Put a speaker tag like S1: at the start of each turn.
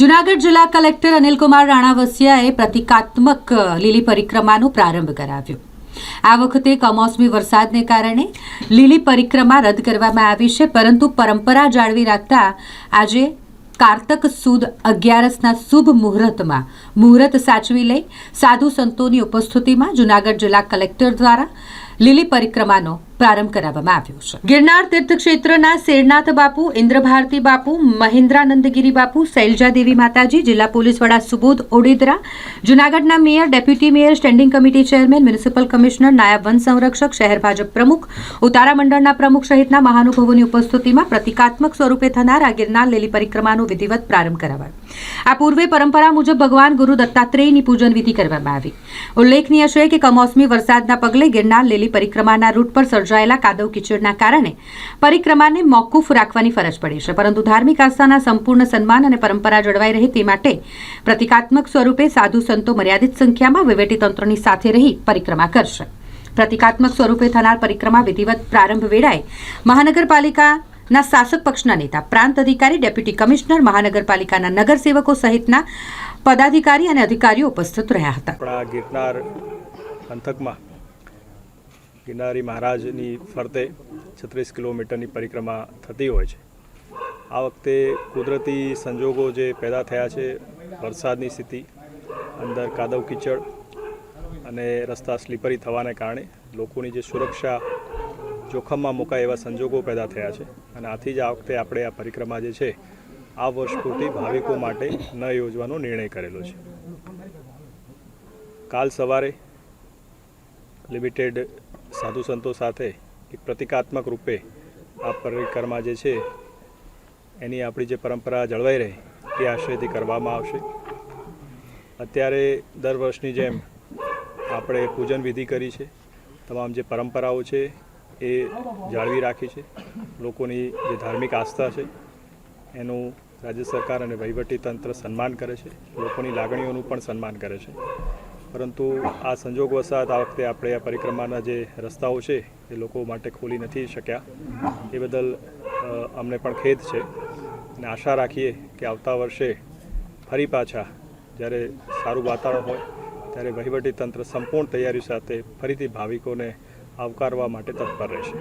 S1: જુનાગઢ જિલ્લા કલેક્ટર અનિલકુમાર રાણાવસિયાએ પ્રતિકાત્મક લીલી પરિક્રમાનો પ્રારંભ કરાવ્યો. આ વખતે કમોસમી વરસાદને કારણે લીલી પરિક્રમા રદ કરવામાં આવી છે, પરંતુ પરંપરા જાળવી રાખતા આજે કારતક સુદ અગિયારસના શુભ મુહૂર્તમાં મુહૂર્ત સાચવી લઈ સાધુ સંતોની ઉપસ્થિતિમાં જુનાગઢ જિલ્લા કલેક્ટર દ્વારા લીલી પરિક્રમાનો પ્રારંભ કરાવવામાં આવ્યો છે. ગિરનાર તીર્થક્ષેત્રના શેરનાથ બાપુ, ઇન્દ્રભારતી બાપુ, મહેન્દ્રાનંદગીરી બાપુ શૈલજાદેવી માતાજી, જિલ્લા પોલીસ વડા સુબોધ ઓડેદરા, જુનાગઢના mayor, deputy mayor, standing committee chairman, municipal commissioner, નાયબ વન સંરક્ષક, શહેર ભાજપ પ્રમુખ, ઉતારા મંડળના પ્રમુખ સહિતના મહાનુભાવોની ઉપસ્થિતિમાં પ્રતિકાત્મક સ્વરૂપે થનાર આ ગિરનાર લીલી પરિક્રમાનો વિધિવત પ્રારંભ કરાવાયો. આ પૂર્વે પરંપરા મુજબ ભગવાન ગુરુ દત્તાત્રેયની પૂજન વિધિ કરવામાં આવી. ઉલ્લેખનીય છે કે કમોસમી વરસાદના પગલે ગિરનાર લીલી પરિક્રમાના રૂટ પર સર્જાયેલા કાદવ કિચડના કારણે પરિક્રમાને મોકૂફ રાખવાની ફરજ પડી છે. પરંતુ ધાર્મિક આસ્થાના સંપૂર્ણ સન્માન અને પરંપરા જળવાઈ રહે તે માટે પ્રતિકાત્મક સ્વરૂપે સાધુ સંતો મર્યાદિત સંખ્યામાં વહીવટીતંત્રની સાથે રહી પરિક્રમા કરશે. પ્રતિકાત્મક સ્વરૂપે થનાર પરિક્રમા વિધિવત પ્રારંભ વેળાએ મહાનગરપાલિકાના શાસક પક્ષના નેતા, પ્રાંત અધિકારી, ડેપ્યુટી કમિશનર, મહાનગરપાલિકાના નગરસેવકો સહિતના પદાધિકારી અને અધિકારીઓ ઉપસ્થિત રહ્યા હતા.
S2: પંથકમાં ગિરનારી મહારાજની ફરતે છત્રીસ કિલોમીટરની પરિક્રમા થતી હોય છે. આ વખતે કુદરતી સંજોગો જે પેદા થયા છે, વરસાદની સ્થિતિ, અંદર કાદવ કીચડ અને રસ્તા સ્લીપરી થવાને કારણે લોકોની જે સુરક્ષા જોખમમાં મુકાય એવા સંજોગો પેદા થયા છે અને આથી જ આ વખતે આપણે આ પરિક્રમા જે છે, આ વર્ષ પૂરતી ભાવિકો માટે ન યોજવાનો નિર્ણય કરેલો છે. કાલ સવારે લિમિટેડ સાધુ સંતો સાથે એક પ્રતિકાત્મક રૂપે આ પરિક્રમા જે છે, એની આપણી જે પરંપરા જળવાઈ રહે, એ આશયથી કરવામાં આવશે. અત્યારે દર વર્ષની જેમ આપણે પૂજન વિધિ કરી છે. તમામ જે પરંપરાઓ છે, એ જાળવી રાખી છે. લોકોની જે ધાર્મિક આસ્થા છે, એનું રાજ્ય સરકાર અને વહીવટી તંત્ર સન્માન કરે છે. લોકોની લાગણીઓનું પણ સન્માન કરે છે. પરંતુ આ સંજોગ વસાત આ વખતે આપણે આ પરિક્રમાના જે રસ્તાઓ છે, એ લોકો માટે ખોલી નથી શક્યા. એ બદલ અમને પણ ખેદ છે. અને આશા રાખીએ કે આવતા વર્ષે ફરી પાછા જ્યારે સારું વાતાવરણ હોય, ત્યારે વહીવટી તંત્ર સંપૂર્ણ તૈયારી સાથે ફરીથી ભાવિકોને આવકારવા માટે તત્પર રહેશે.